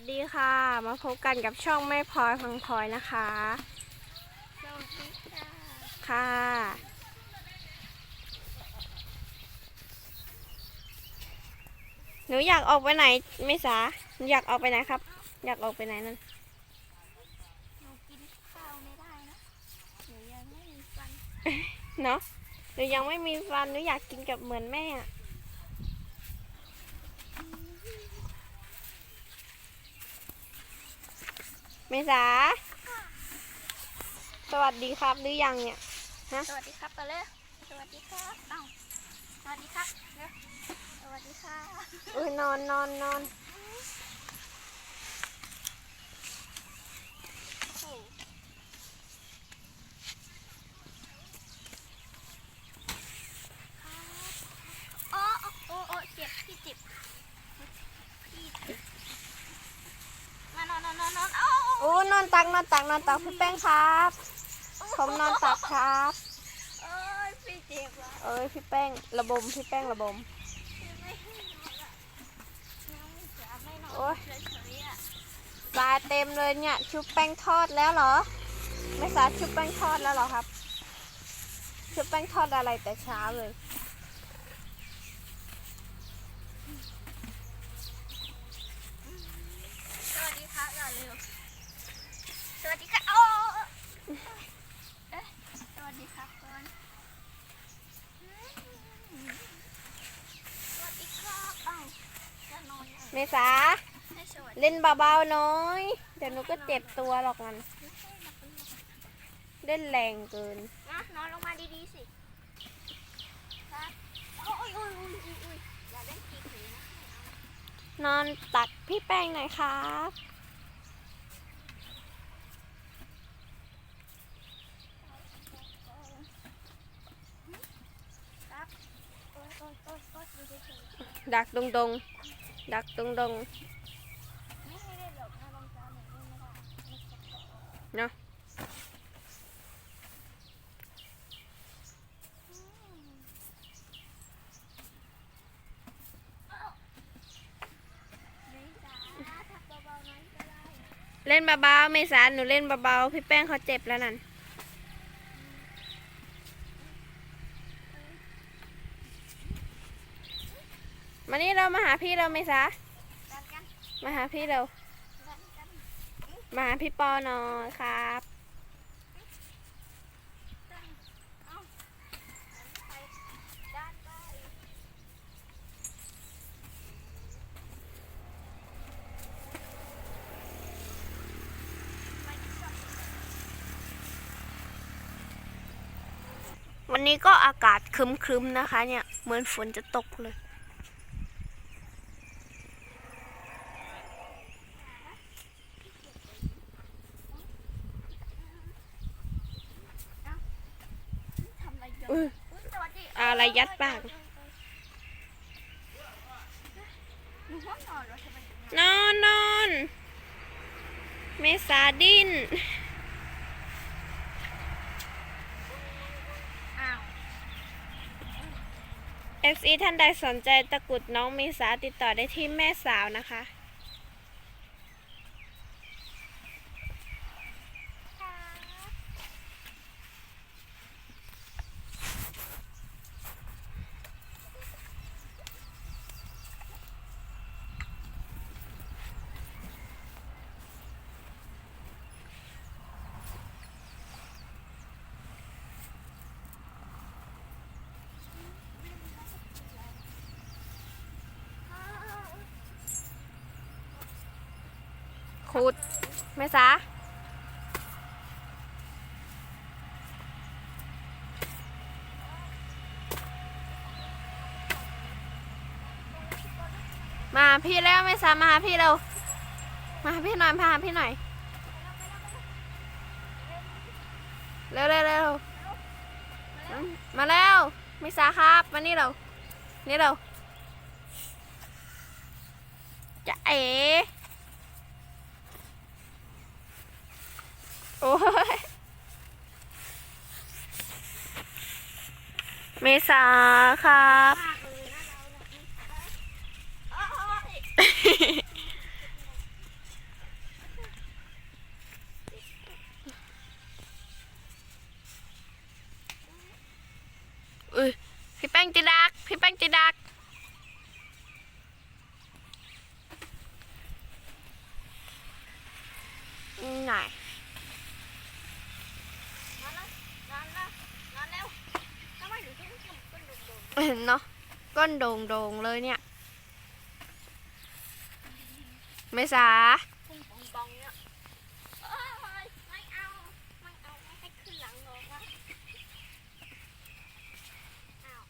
สวัสดีค่ะ มาพบกันกับช่องแม่พลอยพังพลอยนะคะสวัสดีค่ะค่ะ หนูอยากออกไปไหนไม่สาหนูอยากออกไปไหนครับ อยากออกไปไหนนั่นหนูกินข้าวไม่ได้นะหนูยังไม่มีฟันเนาะหนูยังไม่มีฟันหนูอยากกินกับเหมือนแม่อะ เมษา สวัสดีครับหรือยังเนี่ยสวัสดีครับไปเลยสวัสดีครับเอ้าสวัสดีครับเร็วสวัสดีค่ะเอ้ยนอนนอนนอน โอ้โหอ๋อโอ้โอ้เจ็บพี่เจ็บพี่เจ็บมานอนนอนนอนนอนเอ้า โอ้นอน ตักนอนตักนอนตักพี่แป้งครับ ผมนอนตักครับเอ้ยพี่เจ็บอะเอ้ยพี่แป้งระบมพี่แป้งระบมพี่ไม่ให้นอนอะยังไม่จะไม่นอนโอ๊ยเฉยๆอะปลาเต็มเลยเนี่ยชุบแป้งทอดแล้วเหรอ ไม่สาชุบแป้งทอดแล้วเหรอครับ ชุบแป้งทอดอะไรแต่เช้าเลย สวัสดีครับก่อนเร็วส วัสดีครับโอ้เอ๊ะสวัสดีครับก่อนสวัสดีครับเอ้าจะนอนแล้วเมษาให้สวัสดีเล่นเบาๆหน้อย เดี๋ยวหนูก็เจ็บตัวหรอกมัน เล่นแรงเกิน นะนอนลงมาดีๆสิครับโอ้ยโอ้ยโอ้ยโอ้ยโอ้ยอย่าเล่นกีผีนะ นอนตักพี่แป้งหน่อยครับครับโอ้ยโอ้ยโอ้ยโอ้ยดูเฉยๆ ดักตรงดงดักตรงดงเนาะเล่นเบาๆเมษานหนูเล่นเบาๆพี่แป้งเขาเจ็บแล้วนั่น มานี่เรามาหาพี่เราเมษาดันกันมาหาพี่เรา มาหาพี่ปอหน่อยครับดันเอาดันไปดันไปไม่ได้ชอบวันนี้ก็อากาศครึมๆนะคะเนี่ย เหมือนฝนจะตกเลย ทำ อะไรเยอะอุ๊ยอุ๊ยสวัสดีอะไรยัดปากหนูห้องนอนเหรอทำไมถึงนอนนอนเมษาดินอ้าว FC ท่านใดสนใจตะกรุดน้องเมษาติดต่อได้ที่แม่สาวนะคะ ขุดเมษามาพี่แล้วเมษามาพี่เรามาพี่หน่อยมาพี่หน่อยเร็วเร็วเร็วมาแล้วเมษาครับมานี่เรานี่เราจะเอ๋ โอ้ยเมษาครับ อุ้ยพี่แป้งจิดัก พี่แป้งจิดัก เห็นเนาะก้นโด่งโด่งๆเลยเนี่ยไม่สาๆพุ่งปองปองเนี่ยเอ้ยไม่เอาไม่เอาไม่ให้ขึ้นหลังหรอกนะอ้าว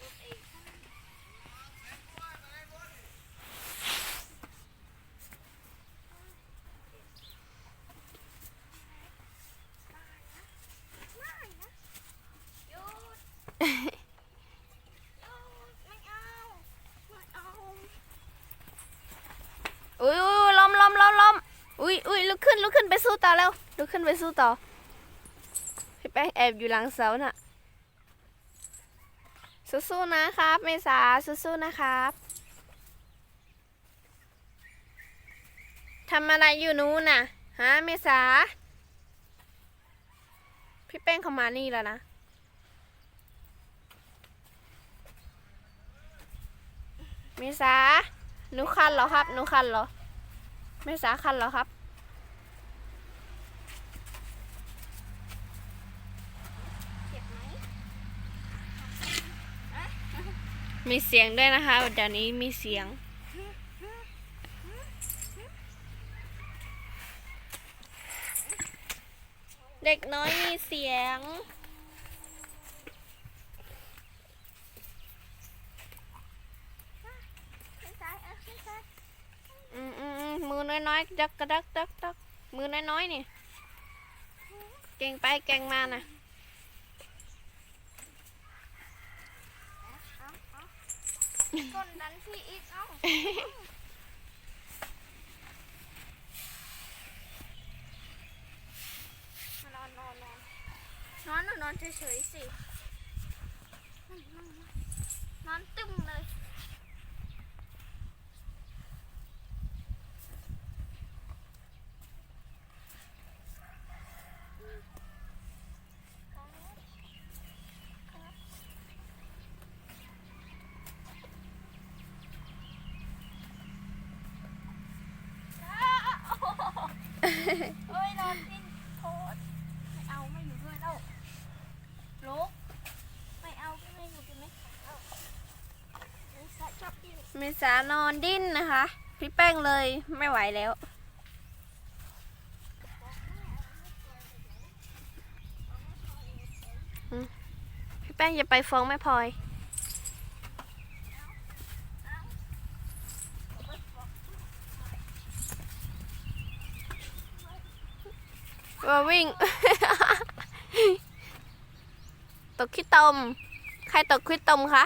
ลุกเองไม่นะหยุด หยุดไม่เอาไม่เอา อุ้ยล้มล้มล้มล้มอุ้ยอุ้ยลุกขึ้นลุกขึ้นไปสู้ต่อแล้วลุกขึ้นไปสู้ต่อพี่แป้งแอบอยู่หลังเสาน่ะสู้ๆนะครับเมษาสู้ๆนะครับทำอะไรอยู่นู้นน่ะฮะเมษา พี่แป้งเขามานี่แล้วนะเมษา หนูคันเหรอครับ หนูคันเหรอเมษาคันเหรอครับมมีเสียงด้วยนะคะเดี๋ยวนี้มีเสียง เด็กน้อยมีเสียง ขึ้นซ้ายเออขึ้นซ้าย อืมอืม อืมมือน้อยๆดักกระดักดักดักมือน้อยๆนี่เก่งไปเก่งมานะเอาเอาก้นดันพี่อีกเอานอนนอนนอนนอนนอนนอนเฉยๆสิ นอนนอนนอนตึมเลย เฮ้ยนอนดิ้นโคตรไม่เอาไม่อยู่ด้วยแล้วลุกไม่เอาพี่ไม่อยู่กินไหมเอาลิซ่าชอบกินเมษานอนดิ้นนะคะ พี่แป้งเลยไม่ไหวแล้ว พี่แป้งอย่าไปฟ้องแม่พลอย ว่าวิ่ง ตกขี้ตม ใครตกขี้ตมคะ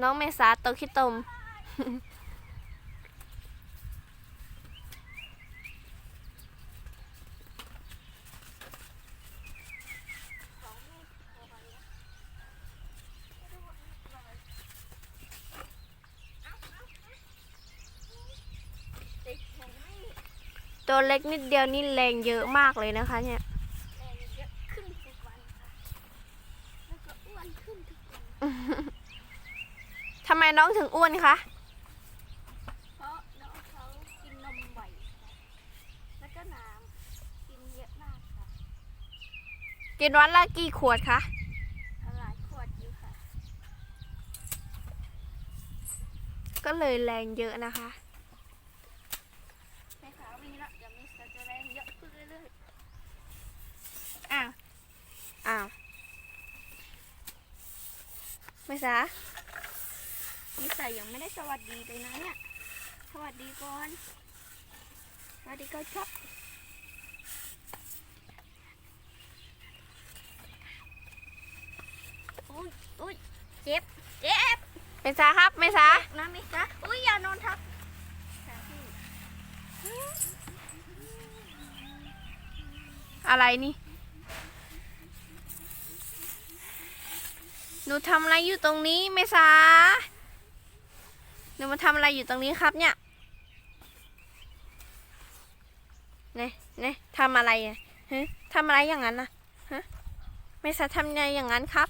น้องเมษาตกขี้ตม เด็กยังไม่ ตัวเล็กนิดเดียวนี่แรงเยอะมากเลยนะคะ เนี่ยแรงเยอะขึ้นทุกวันค่ะแล้วก็อ้วนขึ้นทุกวันทำไมน้องถึงอ้วนคะ เพราะน้องเขากินนมบ่อยค่ะแล้วก็น้ำกินเยอะมากค่ะกินวันละกี่ขวดคะหลายขวดอยู่ค่ะ ก็เลยแรงเยอะนะคะ ในขาวมีละเดี๋ยวมีจะแรงเยอะขึ้นเรื่อย อ้าว อ้าว เมษาๆนิสัยยังไม่ได้สวัสดีเลยนะเนี่ย สวัสดีก่อน สวัสดีก่อนครับอุ้ยอุ้ยเจ็บ เจ็บเมษาครับเมษานะมิจ๊ะอุ้ยอย่านอนทับค่ะพี่อะไรนี่ หนูทำอะไรอยู่ตรงนี้เมษาหนูมาทำอะไรอยู่ตรงนี้ครับเนี่ยเนี่ยเนี่ยทำอะไรเนี่ยทำอะไรอย่างนั้นนะฮะเมษาทำอะไรอย่างนั้นครับ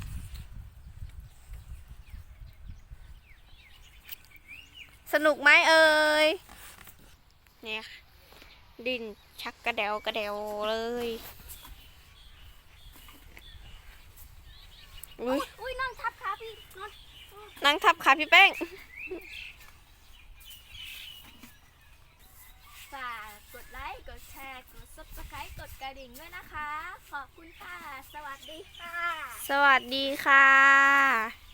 สนุกไหมเอ่ย เนี่ย ดินชักกระเดวกระเดวเลยอุ้ย พี่นอนนั่งทับขาพี่แป้ง ฝากกดไลค์ กดแชร์ กด subscribe กดกระดิ่งด้วยนะคะ ขอบคุณค่ะ สวัสดีค่ะ สวัสดีค่ะ